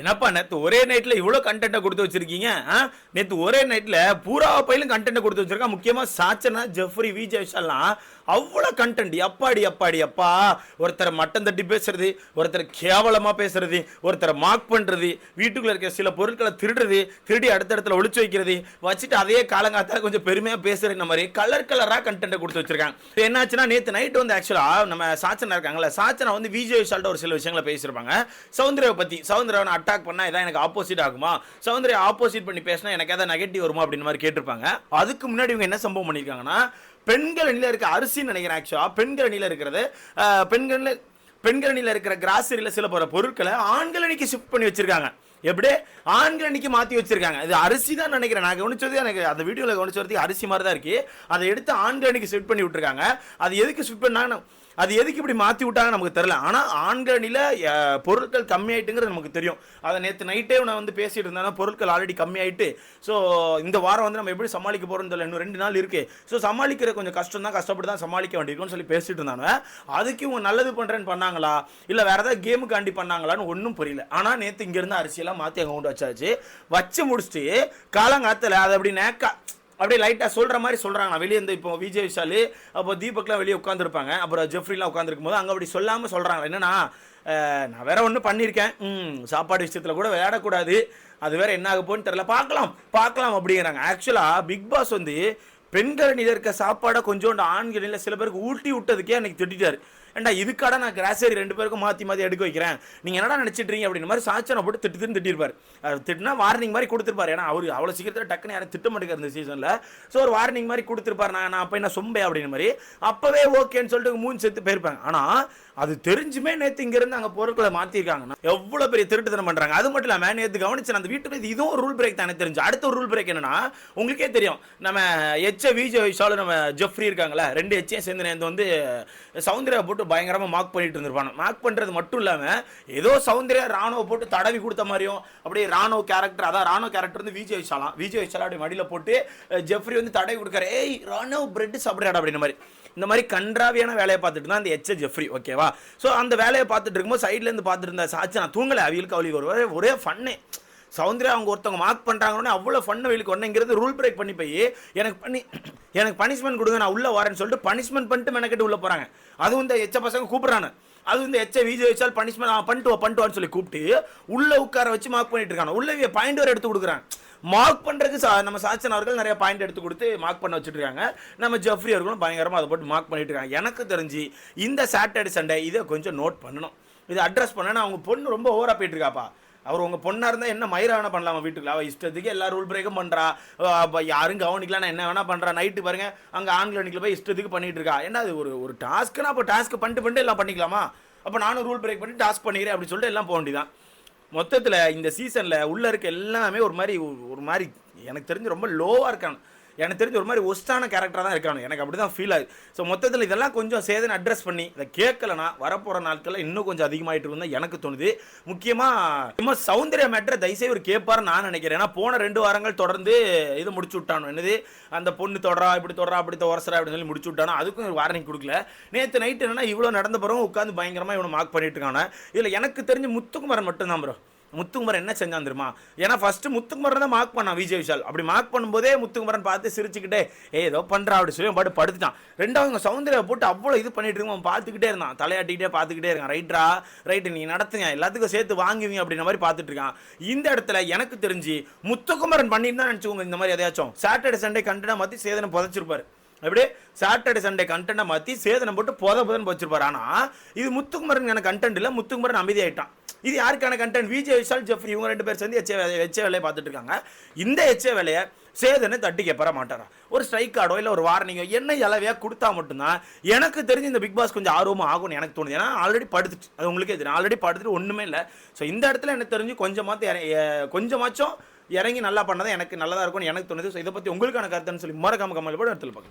என்னப்பா நேற்று ஒரே நைட்டில் இவ்வளோ கண்டென்ட்டை கொடுத்து வச்சிருக்கீங்க நேற்று ஒரே நைட்டில் பூரா பையிலும் கண்டென்ட்டை கொடுத்து வச்சிருக்கான் முக்கியமாக சாச்சனா ஜெஃப்ரி விஜய் விஷால்லாம் அவ்வளோ கண்டென்ட் அப்பாடி அப்பாடி அப்பா ஒருத்தரை மட்டம் தட்டி பேசுறது ஒருத்தர் கேவலமாக பேசுறது ஒருத்தரை மார்க் பண்ணுறது வீட்டுக்குள்ளே இருக்க சில பொருட்களை திருடுறது திருடி அடுத்த இடத்துல ஒழிச்சு வைக்கிறது வச்சுட்டு அதே காலங்காத்தால் கொஞ்சம் பெருமையாக பேசுகிற இந்த மாதிரி கலர் கலராக கண்டென்ட்டை கொடுத்து வச்சிருக்காங்க. இப்போ என்னாச்சுன்னா நேற்று நைட் வந்து ஆக்சுவலாக நம்ம சாச்சனா இருக்காங்களே சாச்சனா வந்து விஜய் விஷால்ட்ட ஒரு சில விஷயங்களை பேசியிருப்பாங்க. சௌந்தர்யாவை பற்றி சௌந்தர்யாவை அட்டாக் பண்ணால் இதான் எனக்கு ஆப்போசிட் ஆகுமா? சௌந்தர்யா ஆப்போசிட் பண்ணி பேசினா எனக்கு ஏதாவது நெகட்டிவ் வருமா? அப்படின்னு மாதிரி கேட்டிருப்பாங்க. அதுக்கு முன்னாடி இவங்க என்ன சம்பவம் பண்ணியிருக்காங்கன்னா பெண்கள் அணியில் இருக்க அரிசின்னு நினைக்கிறேன் ஆக்சுவலாக பெண்கள் அணியில் இருக்கிறது பெண்கள் பெண்கள் அணியில் இருக்கிற கிராசரியில் சில போகிற பொருட்களை ஆண்கள் அணிக்கு ஷிஃப்ட் பண்ணி வச்சுருக்காங்க. எப்படி? ஆண்கள் அன்னைக்கு மாற்றி வச்சிருக்காங்க. இது அரிசி தான் நினைக்கிறேன். நான் கவனிச்சது எனக்கு அந்த வீடியோவில் கவனிச்சது அரிசி மாதிரி தான் இருக்குது அதை எடுத்து ஆண்கள் அன்னைக்கு ஷிஃப்ட் பண்ணி விட்டுருக்காங்க. அது எதுக்கு ஷிஃப்ட் பண்ணாங்கன்னா அது எதுக்கு இப்படி மாற்றி விட்டாங்க நமக்கு தெரில ஆனால் ஆண்கள் பொருட்கள் கம்மியாயிட்டுங்கிறது நமக்கு தெரியும். அதை நேற்று நைட்டே நான் வந்து பேசிட்டு இருந்தேன்னா பொருட்கள் ஆல்ரெடி கம்மியாயிட்டு ஸோ இந்த வாரம் வந்து நம்ம எப்படி சமாளிக்க போகிறோம்னு தெரியல. இன்னும் ரெண்டு நாள் இருக்கு. ஸோ சமாளிக்கிற கொஞ்சம் கஷ்டம் தான். கஷ்டப்பட்டு தான் சமாளிக்க வேண்டியிருக்கும்னு சொல்லி பேசிட்டு இருந்தாங்க அதுக்கு இவங்க நல்லது பண்ணுறேன்னு பண்ணாங்களா? இல்லை வேற ஏதாவது கேமுக்காண்டி பண்ணாங்களான்னு ஒன்றும் புரியல. ஆனால் நேற்று இங்கேருந்து அரிசியெல்லாம் மாற்றி அங்கே கொண்டு வச்சாச்சு. வச்சு முடிச்சுட்டு காலங்காத்தில் அதை அப்படி நேக்கா அப்படியே லைட்டாக சொல்கிற மாதிரி சொல்கிறாங்க வெளியே இருந்து இப்போ விஜய் விஷால் அப்போ தீபக்லாம் வெளியே உட்காந்துருப்பாங்க அப்புறம் ஜெஃப்ரிலாம் உட்காந்துருக்கும் போது அங்கே அப்படி சொல்லாமல் சொல்கிறாங்க என்னன்னா நான் வேற ஒன்றும் பண்ணியிருக்கேன். ம் சாப்பாடு விஷயத்தில் கூட விளையாடக்கூடாது. அது வேற என்ன ஆக போன்னு தெரில பார்க்கலாம் பார்க்கலாம் அப்படிங்கிறாங்க. ஆக்சுவலாக பிக் பாஸ் வந்து பெண்கள் அணியில் இருக்க சாப்பாடை கொஞ்சோண்டு ஆண்கள் அணியில் சில பேருக்கு ஊட்டி விட்டதுக்கே அன்னைக்கு திட்டாரு ஏண்டா இதுக்காட நான் கிராசரி ரெண்டு பேருக்கும் மாற்றி மாற்றி எடுக்க வைக்கிறேன். நீங்கள் என்னடா நினச்சிட்றீங்க அப்படின்னு மாதிரி சாச்சனை போட்டு திட்டு திட்டு திட்டிருப்பார். அது திட்டினா வார்னிங் மாதிரி கொடுத்துருப்பாரு. ஏன்னா அவர் அவ்வளோ சீக்கிரத்தில் டக்குன்னு யாரும் திட்ட மாட்டேங்கிறார் இந்த சீசனில் ஸோ ஒரு வார்னிங் மாதிரி கொடுத்துருப்பார். நான் நான் அப்போ என்ன சொம்பே அப்படின்னு மாதிரி. அப்போவே ஓகேன்னு சொல்லிட்டு மூணு செத்து போயிருப்பாங்க. ஆனால் அது தெரிஞ்சுமே நேற்று இங்கேருந்து அங்கே பொருட்களை மாற்றிருக்காங்கன்னா எவ்வளோ பெரிய திருட்டுத்தனம் பண்ணுறாங்க அது மட்டும் இல்லாமல் நேற்று கவனிச்சு அந்த வீட்டுக்கு இது இதுவும் ஒரு ரூல் பிரேக் தானே தெரிஞ்சு. அடுத்த ஒரு ரூல் பிரேக் என்னன்னா உங்களுக்கே தெரியும். நம்ம எச்ச விஜய் வைஷாலும் நம்ம ஜெஃப்ரி இருக்காங்களா ரெண்டு எச்சையும் சேர்ந்து நேர்ந்து வந்து சவுந்தர்யா போட்டு பயங்கரமாக மார்க் பண்ணிட்டு இருந்திருப்பாங்க மார்க் பண்ணுறது மட்டும் இல்லாமல் ஏதோ சௌந்தர்யா ராணுவ போட்டு தடவி கொடுத்த மாதிரியும் அப்படியே ராணுவ கேரக்டர் அதான் ராணுவ கேரக்டர் வந்து விஜய் விஷாலாம் விஜய் விஷாலா அப்படி மடியில் போட்டு ஜெஃப்ரி வந்து தடவி கொடுக்காரு. ஏய் ராணுவ பிரெட் சாப்பிட்றாடா அப்படின்ற மாதிரி. இந்த மாதிரி கன்றாவியான வேலையை பார்த்துட்டு தான் அந்த எச்ச ஜெஃப்ரி ஓகேவா ஸோ அந்த வேலையை பார்த்துட்டு இருக்கும்போது சைட்லேருந்து பார்த்துட்டு இருந்த சாச்சு நான் தூங்கலை. அவங்களுக்கு அவளுக்கு ஒரு ஒரே ஃபன்னு சௌந்தர்யா அவங்க ஒருத்தவங்க மார்க் பண்ணுறாங்கன்னு அவ்வளோ ஃபன் வெளிக்கு ஒன்றுங்கிறது ரூல் பிரேக் பண்ணி போய் எனக்கு பண்ணி எனக்கு பனிஷ்மெண்ட் கொடுங்க நான் உள்ளே வரேன்னு சொல்லிட்டு பனிஷ்மெண்ட் பண்ணிட்டு மெனக்கெட்டு உள்ளே போகிறாங்க அதுவும் இந்த எச்ச பசங்க கூப்பிட்றாங்க அது இந்த எச்ச விஜய் வச்சால் பனிஷ்மெண்ட் பண்ணிட்டு பண்ணிட்டுவான்னு பண்ணிட்டு சொல்லி கூப்பிட்டு உள்ளே உட்கார வச்சு மார்க் பண்ணிட்டு இருக்காங்க. உள்ளே பாயிண்ட் வரை எடுத்து கொடுக்குறாங்க. மார்க் பண்ணுறதுக்கு சா நம்ம சாச்சன் அவர்கள் நிறைய பாயிண்ட் எடுத்து கொடுத்து மார்க் பண்ண வச்சுட்டு இருக்காங்க. நம்ம ஜெஃப்ரி அவர்களும் பயங்கரமாக அதை போட்டு மார்க் பண்ணிட்டு இருக்காங்க. எனக்கு தெரிஞ்சு இந்த சாட்டர்டே சண்டே இதை கொஞ்சம் நோட் பண்ணணும். இதை அட்ரஸ் பண்ணனா அவங்க பொண்ணு ரொம்ப ஓவராக போயிட்டு இருக்காப்பா. அவர் உங்கள் பொண்ணாக இருந்தால் என்ன மயிர வேணால் பண்ணலாமா வீட்டுக்குள்ள? அவள் இஷ்டத்துக்கு எல்லா ரூல் பிரேக்கும் பண்ணுறா அப்போ யாரும் கவனிக்கலாம் நான் என்ன வேணால் பண்ணுறா நைட்டு பாருங்கள் அங்கே ஆண்கள் அன்னைக்கு போய் இஷ்டத்துக்கு பண்ணிட்டு இருக்கா. என்ன அது ஒரு ஒரு டாஸ்க்குனா அப்போ டாஸ்க் பண்ணிட்டு பண்ணிட்டு எல்லாம் பண்ணிக்கலாமா? அப்போ நானும் ரூல் பிரேக் பண்ணி டாஸ்க் பண்ணிக்கிறேன் அப்படின்னு சொல்லிட்டு எல்லாம் போக வேண்டியதான் மொத்தத்தில் இந்த சீசனில் உள்ளே இருக்க எல்லாமே ஒரு மாதிரி ஒரு- ஒரு மாதிரி எனக்கு தெரிஞ்சு ரொம்ப லோவாக இருக்காங்க. எனக்கு தெரிஞ்ச ஒரு மாதிரி ஒஸ்டான கேரக்டராக தான் இருக்கானு. எனக்கு அப்படி தான் ஃபீல் ஆகுது. ஸோ மொத்தத்தில் இதெல்லாம் கொஞ்சம் சேதனை அட்ரஸ் பண்ணி இதை கேட்கலனா வரப்போகிற நாட்களில் இன்னும் கொஞ்சம் அதிகமாகிட்டு இருந்தால் எனக்கு தோணுது. முக்கியமாக சும்மா சௌந்தர்ய மேட்டரை தயவுசெய்து ஒரு கேட்பாருன்னு நான் நினைக்கிறேன். ஏன்னா போன ரெண்டு வாரங்கள் தொடர்ந்து இது முடிச்சு விட்டானோ என்னது? அந்த பொண்ணு தொடரா இப்படி தொடரா அப்படி தொடரா அப்படின்னு சொல்லி முடிச்சு விட்டானோ அதுக்கும் ஒரு வார்னிங் கொடுக்கல. நேற்று நைட்டு என்னன்னா இவ்வளோ நடந்த பிறகு உட்காந்து பயங்கரமாக இவனை மார்க் பண்ணிட்டு இருக்கானே. இதில் எனக்கு தெரிஞ்சு முத்துக்குமரன் மட்டும்தான் ப்ரோ முத்துக்குமரன் என்ன செஞ்சான் தெரியுமா? ஏன்னா ஃபஸ்ட்டு முத்துக்குமரன் தான் மார்க் பண்ணான் விஜய் விஷால். அப்படி மார்க் பண்ணும்போதே முத்துக்குமரன் பார்த்து சிரிச்சுக்கிட்டே ஏ ஏதோ பண்ணுறா அப்படி சொல்லி பாட்டு படுத்துட்டான். ரெண்டாவது இங்கே சௌந்தர்யா போட்டு அவ்வளோ இது பண்ணிட்டு இருக்கும் அவன் பார்த்துக்கிட்டே இருந்தான். தலையாட்டிக்கிட்டே பார்த்துக்கிட்டே இருக்கான். ரைட்ரா ரைட்டு நீ நடத்துங்க. எல்லாத்துக்கும் சேர்த்து வாங்குவீங்க அப்படின்ற மாதிரி பார்த்துட்டு இருக்கான். இந்த இடத்துல எனக்கு தெரிஞ்சு முத்துக்குமரன் பண்ணியிருந்தா நினச்சிக்கோங்க இந்த மாதிரி எதையாச்சும். சாட்டர்டே சண்டே கண்டனா மாற்றி சேதனை புதைச்சிருப்பாரு. எப்படி? சாட்டர்டே சண்டே கண்டென்ட்டை மாற்றி சேதனை போட்டு புத புதன் வச்சிருப்பாரு ஆனால் இது முத்துக்குமரன் எனக்கு கண்டென்ட் இல்லை. முத்துக்குமரன் அமைதியாயிட்டான். இது யாருக்கான கண்டென்ட் விஜய் விஷால் ஜெஃப்ரி இவங்க ரெண்டு பேர் சேர்ந்து எச்ச வேலையை எச்ச வேலையை பார்த்துட்டு இருக்காங்க இந்த எச்ச வேலையை சேதனை தட்டி கேப்பற மாட்டாரா? ஒரு ஸ்ட்ரைக் கார்டோ இல்லை ஒரு வார்னிங்கோ என்ன இலவையாக கொடுத்தா மட்டும்தான் எனக்கு தெரிஞ்சு இந்த பிக் பாஸ் கொஞ்சம் ஆர்வமாக ஆகும்னு எனக்கு தோணுது. ஏன்னா ஆல்ரெடி படுத்துட்டு அது உங்களுக்கே தெரியும். ஆல்ரெடி படுத்துட்டு ஒன்றுமே இல்லை. ஸோ இந்த இடத்துல எனக்கு தெரிஞ்சு கொஞ்சமாக கொஞ்சமாச்சும் இறங்கி நல்லா பண்ணதான் எனக்கு நல்லதாக இருக்கும்னு எனக்கு தோணுது. ஸோ இதை பற்றி உங்களுக்கான கருத்துன்னு சொல்லி மறக்காம கமல் கூட இடத்துல பார்க்கலாம்